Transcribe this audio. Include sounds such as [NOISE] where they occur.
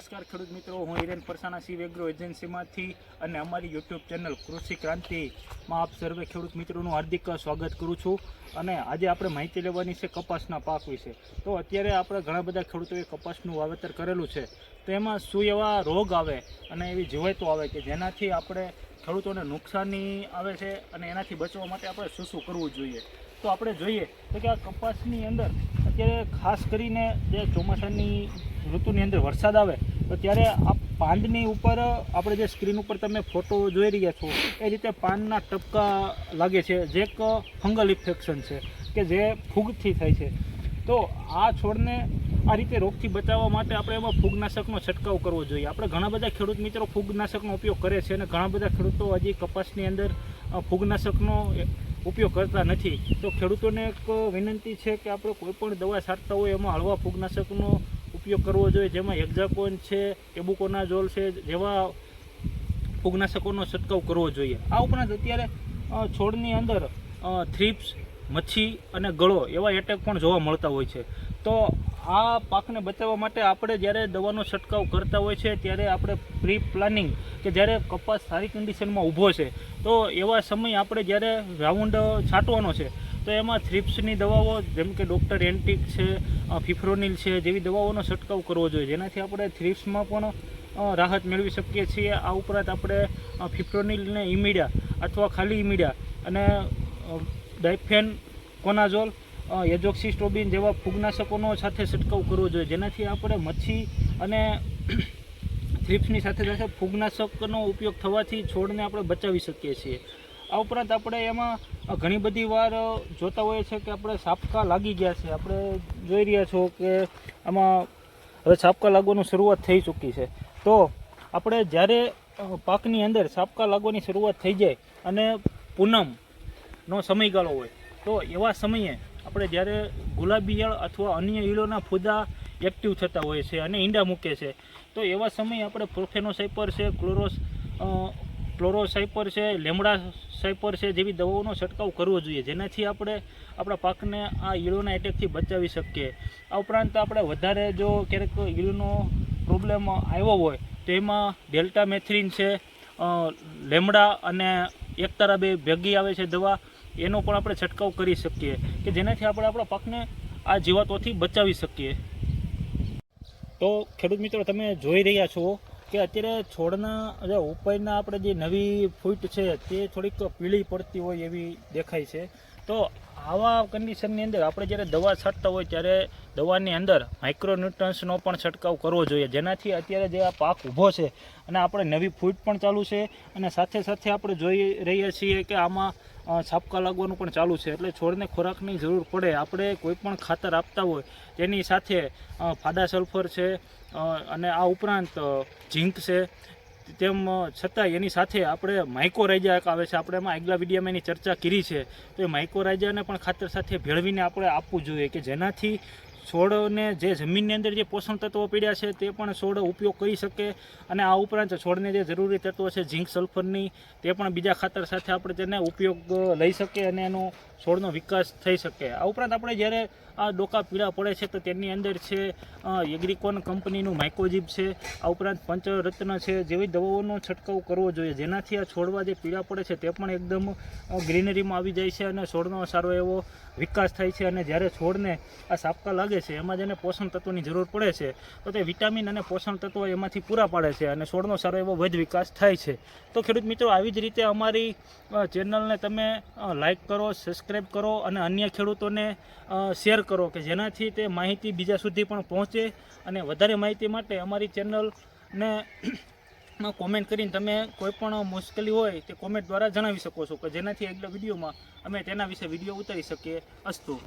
નમસ્કાર ખેડૂત મિત્રો, હું હિરેન પરસાણા, શિવ એગ્રો એજન્સીમાંથી અને અમારી યુટ્યુબ ચેનલ કૃષિ ક્રાંતિમાં આપ સર્વે ખેડૂત મિત્રોનું હાર્દિક સ્વાગત કરું છું અને આજે આપણે માહિતી લેવાની છે કપાસના પાક વિશે. તો અત્યારે આપણે ઘણા બધા ખેડૂતોએ કપાસનું વાવેતર કરેલું છે. તો એમાં શું એવા રોગ આવે અને એવી જીવાતો આવે કે જેનાથી આપણે ખેડૂતોને નુકસાની આવે છે અને એનાથી બચવા માટે આપણે શું શું કરવું જોઈએ? તો આપણે જોઈએ તો કે આ કપાસની અંદર અત્યારે ખાસ કરીને જે ચોમાસાની ઋતુની અંદર વરસાદ આવે, તો ત્યારે આ પાંદની ઉપર, આપણે જે સ્ક્રીન ઉપર તમે ફોટો જોઈ રહ્યા છો, એ રીતે પાનના ટપકા લાગે છે, જે એક ફંગલ ઇન્ફેક્શન છે, કે જે ફૂગથી થાય છે. તો આ છોડને આ રીતે રોગથી બચાવવા માટે આપણે એમાં ફૂગનાશકનો છંટકાવ કરવો જોઈએ. આપણે ઘણા બધા ખેડૂત મિત્રો ફૂગનાશકનો ઉપયોગ કરે છે અને ઘણા બધા ખેડૂતો હજી કપાસની અંદર ફૂગનાશકનો ઉપયોગ કરતા નથી. તો ખેડૂતોને એક વિનંતી છે કે આપણે કોઈ પણ દવા છાંટતા હોય એમાં હળવા ફૂગનાશકનો ઉપયોગ કરવો જોઈએ. જેમાં એક્ઝાકોન છે એબુકોનાઝોલ છે, જેવા ફૂગનાશકોનો છંટકાવ કરવો જોઈએ. આ ઉપરાંત અત્યારે છોડની અંદર થ્રીપ્સ, મચ્છી અને ગળો એવા એટેક પણ જોવા મળતા હોય છે. તો આ પાકને બચાવવા માટે આપણે જ્યારે દવાનો છંટકાવ કરતા હોય છે, ત્યારે આપણે પ્રી પ્લાનિંગ કે જ્યારે કપાસ સારી કન્ડિશનમાં ઊભો છે, તો એવા સમય આપણે જ્યારે રાઉન્ડ છાંટવાનો છે, તો એમાં થ્રિપ્સની દવાઓ, જેમ કે ડૉક્ટર એન્ટિક છે ફિફ્રોનિલ છે, જેવી દવાઓનો છંટકાવ કરવો જોઈએ. જેનાથી આપણે થ્રિપ્સમાં પણ રાહત મેળવી શકીએ છીએ. આ ઉપરાંત આપણે ફિફ્રોનિલને ઇમીડિયા અથવા ખાલી ઇમીડિયા અને ડાયફેન કોનાઝોલ એજોક્સિસ્ટોબિન જેવા ફૂગનાશકોનો સાથે છંટકાવ કરવો જોઈએ. જેનાથી આપણે મચ્છી અને [CLEARS THROAT] થ્રીપ્સની સાથે સાથે ફૂગનાશકનો ઉપયોગ થવાથી છોડને આપણે બચાવી શકીએ છીએ. આ ઉપરાંત આપણે એમાં ઘણી બધી વાર જોતા હોઈએ છીએ કે આપણે સાપકા લાગી ગયા છે. આપણે જોઈ રહ્યા છો કે આમાં હવે સાપકા લાગવાનું શરૂઆત થઈ ચૂકી છે. તો આપણે જ્યારે પાકની અંદર સાપકા લાગવાની શરૂઆત થઈ જાય અને પૂનમનો સમયગાળો હોય, તો એવા સમયે આપણે જ્યારે ગુલાબી ઈયળ અથવા અન્ય ઈયળોના ફૂદા એક્ટિવ થતા હોય છે અને ઈંડા મૂકે છે, તો એવા સમયે આપણે પ્રોફેનોસાઇપર છે, ક્લોરોસ ક્લોરોસાઇપર છે લેમડા સાઇપર છે જેવી દવાઓનો છંટકાવ કરવો જોઈએ. જેનાથી આપણે આપણા પાકને આ ઈળોના એટેકથી બચાવી શકીએ. આ ઉપરાંત આપણે વધારે જો ક્યારેક ઈળનો પ્રોબ્લેમ આવ્યો હોય, તો એમાં ડેલ્ટા મેથ્રિન છે લેમડા અને એકતારા બે ભેગી આવે છે દવા. એનો પણ આપણે છંટકાવ કરી શકીએ કે જેનાથી આપણે આપણા પાકને આ જીવાતોથી બચાવી શકીએ. તો ખેડૂત મિત્રો, તમે જોઈ રહ્યા છો કે અત્યારે છોડના, જે ઉપરના આપણે જે નવી ફૂટ છે, તે થોડીક પીળી પડતી હોય એવી દેખાય છે. તો આવા કન્ડિશનની અંદર આપણે જ્યારે દવા છાંટતા હોય ત્યારે દવાની અંદર માઇક્રોન્યુટ્રન્સનો પણ છંટકાવ કરવો જોઈએ. જેનાથી અત્યારે જે આ પાક ઊભો છે અને આપણે નવી ફૂટ પણ ચાલુ છે અને સાથે સાથે આપણે જોઈ રહ્યા છીએ કે આમાં છાપકા લાગવાનું પણ ચાલુ છે. એટલે છોડને ખોરાકની જરૂર પડે. આપણે કોઈ પણ ખાતર આપતા હોય તેની સાથે ફાદા સલ્ફર છે અને આ ઉપરાંત ઝીંક છે. તેમ છતાં એની સાથે આપણે માઇકોરાઇજા એક આવે છે. આપણે એમાં આગલા વિડીયામાં એની ચર્ચા કરી છે. તો એ માઇકોરાઇજાને પણ ખાતર સાથે ભેળવીને આપણે આપવું જોઈએ કે જેનાથી છોડને જે જમીનની અંદર જે પોષણ તત્વો પીડ્યા છે તે પણ છોડ ઉપયોગ કરી શકે અને આ ઉપરાંત છોડને જે જરૂરી તત્વો છે, ઝીંક સલ્ફરની, તે પણ બીજા ખાતર સાથે આપણે તેને ઉપયોગ લઈ શકીએ અને એનો છોડનો વિકાસ થઈ શકે. આ ઉપરાંત આપણે જ્યારે આ ડોકા પીળા પડે છે તો તેની અંદર છે એગ્રીકોન કંપનીનું માઇકોજીબ છે. આ ઉપરાંત પંચરત્ન છે. જેવી દવાઓનો છંટકાવ કરવો જોઈએ. જેનાથી આ છોડવા જે પીળા પડે છે તે પણ એકદમ ગ્રીનરીમાં આવી જાય છે અને છોડનો સારો એવો વિકાસ થાય છે અને જ્યારે છોડને આ સાપકા લાગે છે, એમાં જેને પોષણ તત્વોની જરૂર પડે છે, તો તે વિટામિન અને પોષણ તત્વો એમાંથી પૂરા પાડે છે અને છોડનો સારો એવો વધ વિકાસ થાય છે. તો ખેડૂત મિત્રો, આવી જ રીતે અમારી ચેનલને તમે લાઈક કરો સબસ્ક્રાઈબ કરો અને અન્ય ખેડૂતોને શેર કરો કે જેનાથી તે માહિતી બીજા સુધી પણ પહોંચે અને વધારે માહિતી માટે અમારી ચેનલને કોમેન્ટ કરીને તમે કોઈ પણ મુશ્કેલી હોય તે કોમેન્ટ દ્વારા જણાવી શકો છો કે જેનાથી આગલા વિડીયોમાં અમે તેના વિશે વીડિયો ઉતારી શકીએ અસ્તુ.